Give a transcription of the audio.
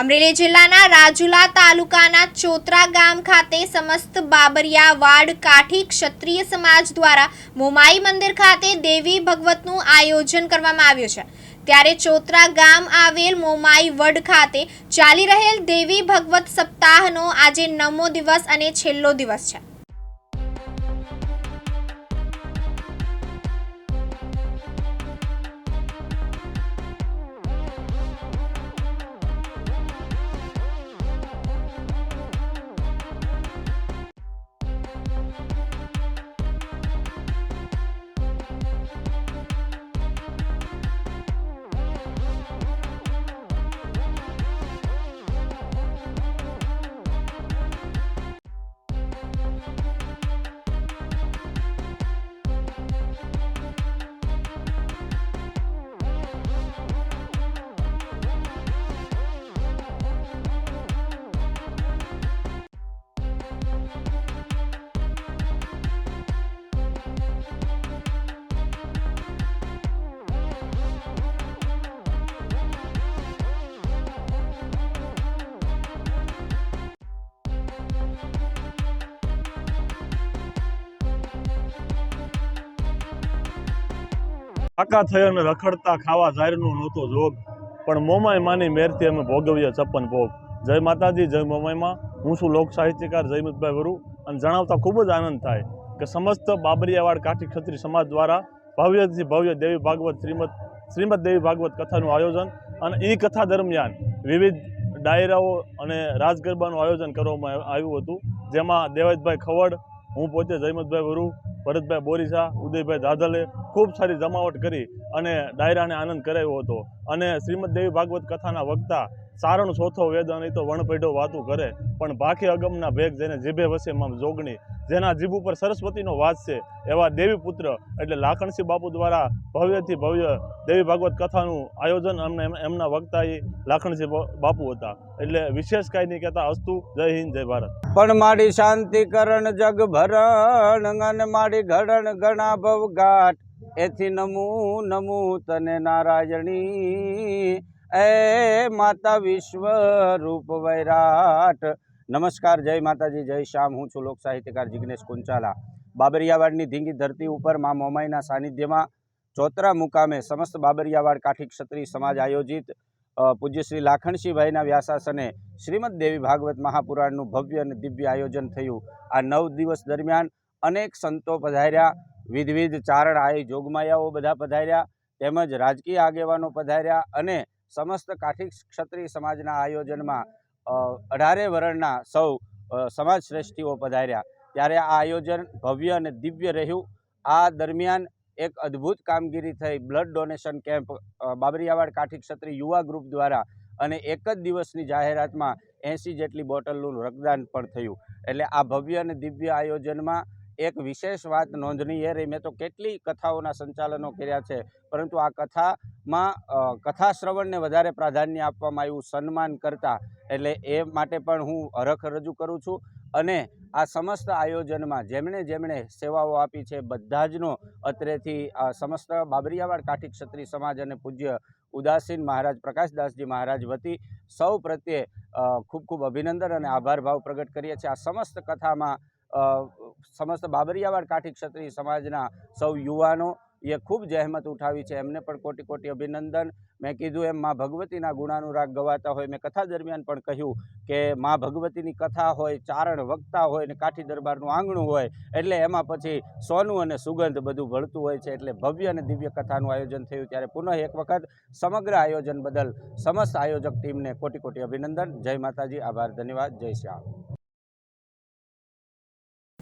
અમરેલી જિલ્લાના રાજુલા તાલુકાના ચોતરા ગામ ખાતે સમસ્ત બાબરિયા વાડ કાઠી ક્ષત્રિય સમાજ દ્વારા મોમાઈ મંદિર ખાતે દેવી ભગવતનું આયોજન કરવામાં આવ્યું છે. ત્યારે ચોતરા ગામ આવેલ મોમાઈ વડ ખાતે ચાલી રહેલ દેવી ભગવત સપ્તાહનો આજે નવમો દિવસ અને છેલ્લો દિવસ છે. પાકા થઈ અને રખડતા ખાવા ઝારનું નહોતો જોગ. પણ મોમાય માની મેરથી અમે ભોગવીએ છપ્પન ભોગ. જય માતાજી, જય મોમાયમાં હું છું લોક સાહિત્યકાર જયમતભાઈ વરુ અને જણાવતા ખૂબ જ આનંદ થાય કે સમસ્ત બાબરિયાવાડ કાઠી ક્ષત્રિય સમાજ દ્વારા ભવ્યથી ભવ્ય દેવી ભાગવત શ્રીમદ શ્રીમદ દેવી ભાગવત કથાનું આયોજન અને એ કથા દરમિયાન વિવિધ ડાયરાઓ અને રાજગરબાનું આયોજન કરવામાં આવ્યું હતું. જેમાં દેવજભાઈ ખવડ, હું પોતે જયમતભાઈ વરુ, ભરતભાઈ બોરીસા, ઉદયભાઈ દાદલે ખૂબ સારી જમાવટ કરી અને ડાયરાને આનંદ કરાવ્યો હતો. અને શ્રીમદ દેવી ભાગવત કથાના વક્તા સારણ ચોથો વેદ અને તો વણપેઢો વાતું કરે, પણ ભાખી અગમના ભેગ જેને જીભે વસે મામ જોગણી, જેના જીભ ઉપર સરસ્વતીનો વાસ છે, એવા દેવી પુત્ર એટલે લાખણસિંહ બાપુ દ્વારા ભવ્યથી ભવ્ય દેવી ભાગવત કથાનું આયોજન અમને એમ- એમના વક્તા એ લાખણસિંહ બાપુ હતા. એટલે વિશેષ કાંઈ નહીં કહેતા, અસ્તુ, જય હિન્દ, જય ભારત. પણ મારી શાંતિ કરણ જગ ભરણ મારી ઘડણ ગણા ભવ ઘાટ એથી નમું નમું તને નારાયણી. એ માતા વિશ્વ રૂપ વૈરાટ. નમસ્કાર, જય માતાજી, જય શ્યામ. હું છું લોક સાહિત્યકાર જિગ્નેશ કુંચાલા. બાબરિયાવાડની ધીંગી ધરતી ઉપર મા મોમાઈના સાનિધ્યમાં ચોતરા મુકામે સમસ્ત બાબરિયાવાડ કાઠી ક્ષત્રિય સમાજ આયોજિત પૂજ્ય શ્રી લાખણસિંહભાઈના વ્યાસાસને શ્રીમદ દેવી ભાગવત મહાપુરાણનું ભવ્ય અને દિવ્ય આયોજન થયું. આ નવ દિવસ દરમિયાન અનેક સંતો પધાર્યા. વિધવિધ ચારણ આય જોગમાયાઓ બધા પધાર્યા, તેમજ રાજકીય આગેવાનો પધાર્યા અને સમસ્ત કાઠી ક્ષત્રિય સમાજના આયોજનમાં અઢારે વર્ણના સૌ સમાજ શ્રેષ્ઠીઓ પધાર્યા. ત્યારે આ આયોજન ભવ્ય અને દિવ્ય રહ્યું. આ દરમિયાન એક અદ્ભુત કામગીરી થઈ. Blood donation camp Babariyavad Kathi Kshatriya Yuva group દ્વારા અને એક જ દિવસની જાહેરાતમાં એંસી જેટલી બોટલનું રક્તદાન પણ થયું. એટલે આ ભવ્ય અને દિવ્ય આયોજનમાં એક વિશેષ વાત નોંધનીય રહી. મેં તો કેટલી કથાઓના સંચાલનો કર્યા છે. પરંતુ આ કથામાં કથા શ્રવણને વધારે પ્રાધાન્ય આપવામાં આવ્યું સન્માન કરતા. એટલે એ માટે પણ હું હરખ રજૂ કરું છું. અને આ સમસ્ત આયોજનમાં જેમણે જેમણે સેવાઓ આપી છે બધા જનો અત્રેથી આ સમસ્ત બાબરિયાવાડ કાઠી ક્ષત્રિય સમાજ અને પૂજ્ય ઉદાસીન મહારાજ પ્રકાશદાસજી મહારાજ વતી સૌ પ્રત્યે ખૂબ ખૂબ અભિનંદન અને આભાર ભાવ પ્રગટ કરીએ છીએ. આ સમસ્ત કથામાં સમસ્ત બાબરિયાવાડ કાઠી ક્ષત્રિય સમાજના સૌ યુવાનો એ ખૂબ જહેમત ઉઠાવી છે. એમને પણ કોટી કોટી અભિનંદન. મેં કીધું એમ મા ભગવતીના ગુણાનુરાગ ગવાતા હોય. મેં કથા દરમિયાન પણ કહ્યું કે મા ભગવતીની કથા હોય, ચારણ વક્તા હોય ને કાઠી દરબારનું આંગણું હોય એટલે એમાં પછી સોનું અને સુગંધ બધું ભળતું હોય છે એટલે ભવ્ય અને દિવ્ય કથાનું આયોજન થયું. ત્યારે પુનઃ એક વખત સમગ્ર આયોજન બદલ સમસ્ત આયોજક ટીમને કોટી કોટી અભિનંદન. જય માતાજી. આભાર. ધન્યવાદ. જય શ્યામ